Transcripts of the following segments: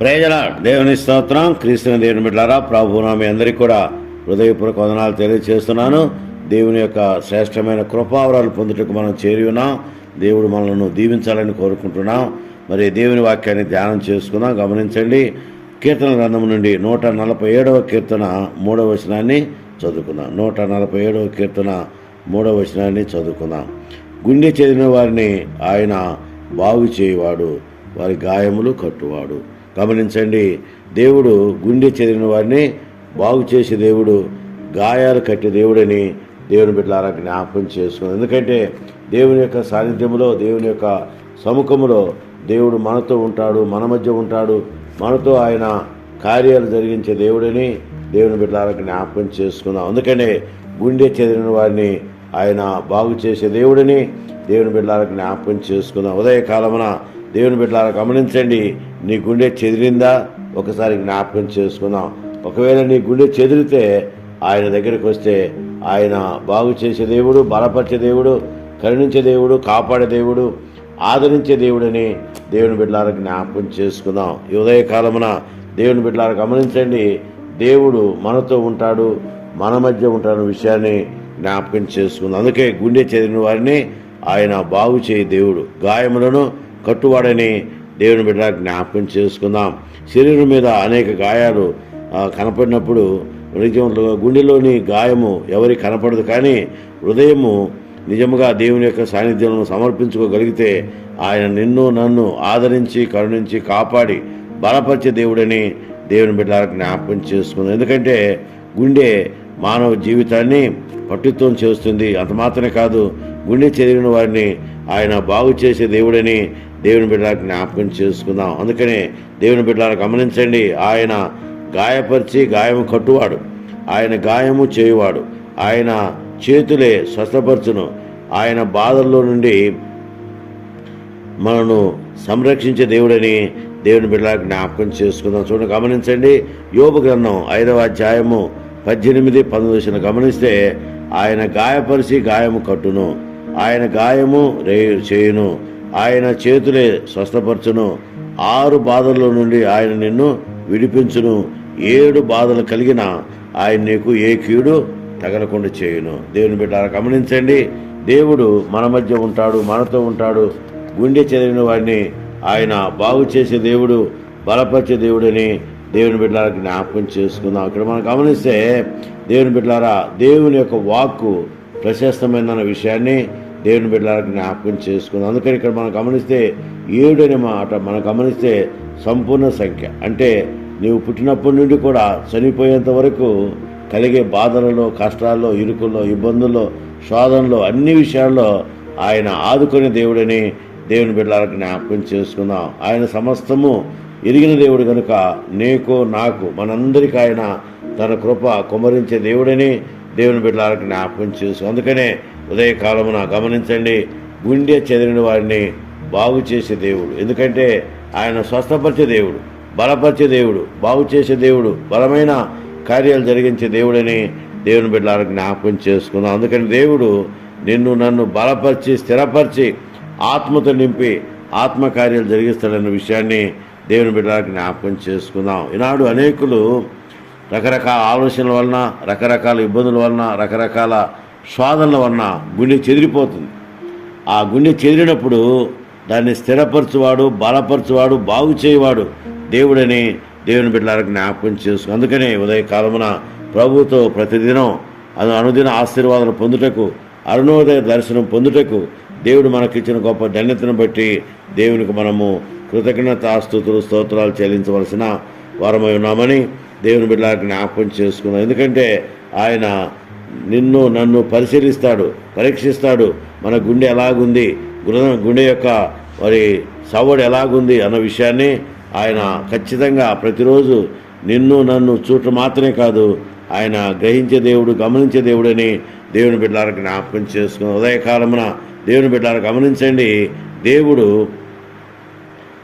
ప్రజల దేవుని స్తోత్రం క్రీస్తుని దేవుని బిడ్డారా ప్రభువున మీ అందరికీ కూడా హృదయపూర్వక వదనాలు తెలియజేస్తున్నాను. దేవుని యొక్క శ్రేష్టమైన కృపావరాలు పొందుటకు మనం చేరి ఉన్నాం. దేవుడు మనల్ని దీవించాలని కోరుకుంటున్నాం. మరి దేవుని వాక్యాన్ని ధ్యానం చేసుకుందాం. గమనించండి. కీర్తన గ్రంథం నుండి నూట నలభై ఏడవ కీర్తన మూడవ వచనాన్ని చదువుకుందాం. నూట నలభై ఏడవ కీర్తన మూడవ వచనాన్ని చదువుకుందాం. గుండె చెదిరిన వారిని ఆయన బాగు చేయవాడు. వారి గాయములు కట్టువాడు. గమనించండి దేవుడు గుండె చెదిరిన వారిని బాగు చేసే దేవుడు గాయాలు కట్టే దేవుడని దేవుని బిడ్డలారా జ్ఞాపకం చేసుకున్నాం ఎందుకంటే దేవుని యొక్క సాన్నిధ్యంలో దేవుని యొక్క సముఖంలో దేవుడు మనతో ఉంటాడు మన మధ్య ఉంటాడు మనతో ఆయన కార్యాలు జరిగించే దేవుడని దేవుని బిడ్డలారా జ్ఞాపకం చేసుకుందాం అందుకనే గుండె చెదిరిన వారిని ఆయన బాగు చేసే దేవుడని దేవుని బిడ్డలకు జ్ఞాపకం చేసుకుందాం ఉదయకాలమున దేవుని బిడ్డలకు గమనించండి నీ గుండె చెదిరిందా? ఒకసారి జ్ఞాపకం చేసుకుందాం. ఒకవేళ నీ గుండె చెదిరితే ఆయన దగ్గరికి వస్తే ఆయన బాగు చేసే దేవుడు బలపరిచే దేవుడు కరుణించే దేవుడు కాపాడే దేవుడు ఆదరించే దేవుడని దేవుని బిడ్డలారా జ్ఞాపకం చేసుకుందాం. ఈ ఉదయకాలమున దేవుని బిడ్డలకు గమనించండి దేవుడు మనతో ఉంటాడు మన మధ్య ఉంటాడు విషయాన్ని జ్ఞాపకం చేసుకుందాం. అందుకే గుండె చెదిరిన వారిని ఆయన బాగు చేయి దేవుడు. గాయములను కట్టువాడని దేవుని బిడ్డ జ్ఞాపకం చేసుకుందాం. శరీరం మీద అనేక గాయాలు కనపడినప్పుడు నిజంలో గుండెలోని గాయము ఎవరి కనపడదు కానీ హృదయము నిజముగా దేవుని యొక్క సాన్నిధ్యం సమర్పించుకోగలిగితే ఆయన నిన్ను నన్ను ఆదరించి కరుణించి కాపాడి బలపరిచే దేవుడని దేవుని బిడ్డలకు జ్ఞాపకం చేసుకుంది. ఎందుకంటే గుండె మానవ జీవితాన్ని పట్టుత్వం చేస్తుంది. అంత మాత్రమే కాదు గుండె చెదిరిన వారిని ఆయన బాగు చేసే దేవుడని దేవుని బిడ్డలకు జ్ఞాపకం చేసుకుందాం. అందుకనే దేవుని బిడ్డలను గమనించండి. ఆయన గాయపరిచి గాయము కట్టువాడు. ఆయన గాయము చేయువాడు. ఆయన చేతులే స్వస్థపరచును. ఆయన బాధల్లో నుండి మనను సంరక్షించే దేవుడని దేవుని బిడ్డలకు జ్ఞాపకం చేసుకుందాం. చూడండి గమనించండి. యోబు గ్రంథం ఐదవ అధ్యాయము పద్దెనిమిది పంతొమ్మిది గమనిస్తే ఆయన గాయపరిచి గాయము కట్టును. ఆయన గాయము రే చేయును. ఆయన చేతులే స్వస్థపరచును. ఆరు బాధల్లో నుండి ఆయన నిన్ను విడిపించును. ఏడు బాధలు కలిగిన ఆయన నీకు ఏ కీడు తగలకుండా చేయును. దేవుని బిడ్డ గమనించండి. దేవుడు మన మధ్య ఉంటాడు మనతో ఉంటాడు. గుండె చదివిన వాడిని ఆయన బాగు చేసే దేవుడు బలపరిచే దేవుడని దేవుని బిడ్డలకు జ్ఞాపకం చేసుకుందాం. ఇక్కడ మనం గమనిస్తే దేవుని బిడ్డలారా దేవుని యొక్క వాక్కు ప్రశస్తమైన విషయాన్ని దేవుని బిడ్డలకు జ్ఞాపకం చేసుకుందాం. అందుకని ఇక్కడ మనం గమనిస్తే ఏడు అనే మాట మనం గమనిస్తే సంపూర్ణ సంఖ్య. అంటే నీవు పుట్టినప్పటి నుండి కూడా చనిపోయేంత వరకు కలిగే బాధలలో కష్టాల్లో ఇరుకుల్లో ఇబ్బందుల్లో శోధనలో అన్ని విషయాల్లో ఆయన ఆదుకునే దేవుడని దేవుని బిడ్డలకు జ్ఞాపకం చేసుకుందాం. ఆయన సమస్తము ఎరిగిన దేవుడు కనుక నీకు నాకు మనందరికీ ఆయన తన కృప కుమరించే దేవుడని దేవుని బిడ్డలకు జ్ఞాపకం చేసు అందుకనే ఉదయకాలమున గమనించండి గుండె చెదిరిన వారిని బాగు చేసే దేవుడు. ఎందుకంటే ఆయన స్వస్థపరిచే దేవుడు బలపరిచే దేవుడు బాగు చేసే దేవుడు బలమైన కార్యాలు జరిగించే దేవుడని దేవుని బిడ్డలకు జ్ఞాపకం చేసుకున్నాం అందుకని దేవుడు నిన్ను నన్ను బలపరిచి స్థిరపరిచి ఆత్మతో నింపి ఆత్మకార్యాలు జరిగిస్తాడన్న విషయాన్ని దేవుని బిడ్డలకు జ్ఞాపకం చేసుకుందాం. ఈనాడు అనేకులు రకరకాల ఆలోచనల వలన రకరకాల ఇబ్బందుల వలన రకరకాల స్వాదనల వలన గుండె చెదిరిపోతుంది. ఆ గుండె చెదిరినప్పుడు దాన్ని స్థిరపరచువాడు బలపరచువాడు బాగు చేయవాడు దేవుడని దేవుని బిడ్డలకు జ్ఞాపకం చేసుకు. అందుకనే ఉదయకాలమున ప్రభుతో ప్రతిదినం అది అనుదిన ఆశీర్వాదం పొందుటకు అరుణోదయ దర్శనం పొందుటకు దేవుడు మనకిచ్చిన గొప్ప ధన్యతను బట్టి దేవునికి మనము కృతజ్ఞత ఆస్తుతులు స్తోత్రాలు చెల్లించవలసిన వారమై ఉన్నామని దేవుని బిడ్డలకు జ్ఞాపకం చేసుకున్నాం. ఎందుకంటే ఆయన నిన్ను నన్ను పరిశీలిస్తాడు పరీక్షిస్తాడు. మన గుండె ఎలాగుంది? గుణ గుండె యొక్క మరి సవ్వడు ఎలాగుంది అన్న విషయాన్ని ఆయన ఖచ్చితంగా ప్రతిరోజు నిన్ను నన్ను చూడటం మాత్రమే కాదు ఆయన గ్రహించే దేవుడు గమనించే దేవుడని దేవుని బిడ్డలకు జ్ఞాపకం చేసుకుని ఉదయకాలమున దేవుని బిడ్డలకు గమనించండి. దేవుడు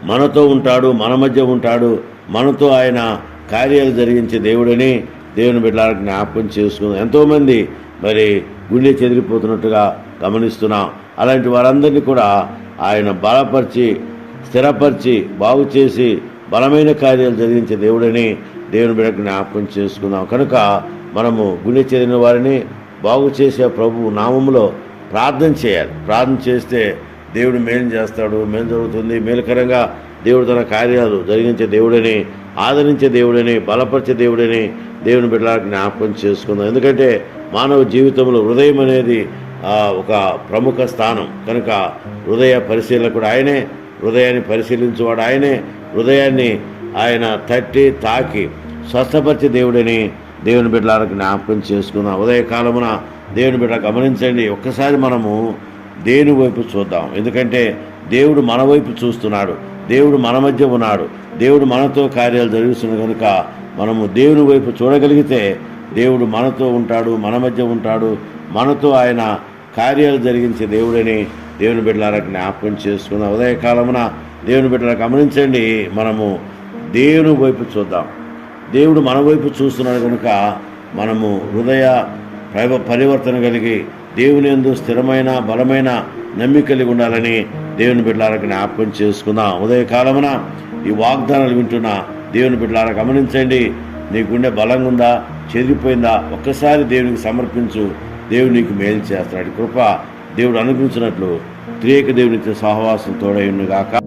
మనతో ఉంటాడు మన మధ్య ఉంటాడు. మనతో ఆయన కార్యాలు జరిగించే దేవుడని దేవుని బిడ్డలకు జ్ఞాపకం చేసుకుందాం. ఎంతోమంది మరి గుండె చెదిరిపోతున్నట్టుగా గమనిస్తున్నాం. అలాంటి వారందరినీ కూడా ఆయన బలపరిచి స్థిరపరిచి బాగు చేసి బలమైన కార్యాలు జరిగించే దేవుడని దేవుని బిడ్డకు జ్ఞాపకం చేసుకుందాం. కనుక మనము గుండె చెదిరిన వారిని బాగు చేసే ప్రభు నామములో ప్రార్థన చేయాలి. ప్రార్థన చేస్తే దేవుడు మేలు చేస్తాడు మేలు జరుగుతుంది. మేలుకరంగా దేవుడు తన కార్యాలు జరిగించే దేవుడని ఆదరించే దేవుడని బలపరిచే దేవుడని దేవుని బిడ్డలా జ్ఞాపకం చేసుకుందాం. ఎందుకంటే మానవ జీవితంలో హృదయం అనేది ఒక ప్రముఖ స్థానం. కనుక హృదయ పరిశీలకుడు ఆయనే హృదయాన్ని పరిశీలించేవాడు ఆయనే హృదయాన్ని ఆయన తట్టి తాకి స్వస్థపరిచే దేవుడని దేవుని బిడ్డలకు జ్ఞాపకం చేసుకుందాం. ఉదయకాలమున దేవుని బిడ్డ గమనించండి. ఒక్కసారి మనము దేవుని వైపు చూద్దాం? ఎందుకంటే దేవుడు మన వైపు చూస్తున్నాడు. దేవుడు మన మధ్య ఉన్నాడు. దేవుడు మనతో కార్యాలు జరిగిస్తున్న కనుక మనము దేవుని వైపు చూడగలిగితే దేవుడు మనతో ఉంటాడు మన మధ్య ఉంటాడు. మనతో ఆయన కార్యాలు జరిగించే దేవుడని దేవుని బిడ్డలారా జ్ఞాపకం చేసుకున్న ఉదయకాలమున దేవుని బిడ్డలా గమనించండి. మనము దేవుని వైపు చూద్దాం. దేవుడు మన వైపు చూస్తున్నాడు కనుక మనము హృదయ పరివర్తన కలిగి దేవుని ఎందు స్థిరమైన బలమైన నమ్మిక కలిగి ఉండాలని దేవుని బిడ్డలారా జ్ఞాపకం చేసుకుందాం. ఉదయకాలమున ఈ వాగ్దానాలు వింటున్న దేవుని బిడ్డలారా గమనించండి. నీ గుండె బలంగా ఉందా చెదిరిపోయిందా? ఒక్కసారి దేవునికి సమర్పించు. దేవుడు నీకు మేలు చేస్తాడు. కృప దేవుడు అనుగ్రహించినట్లు త్రియక దేవునితో సహవాసం తోడైనగాక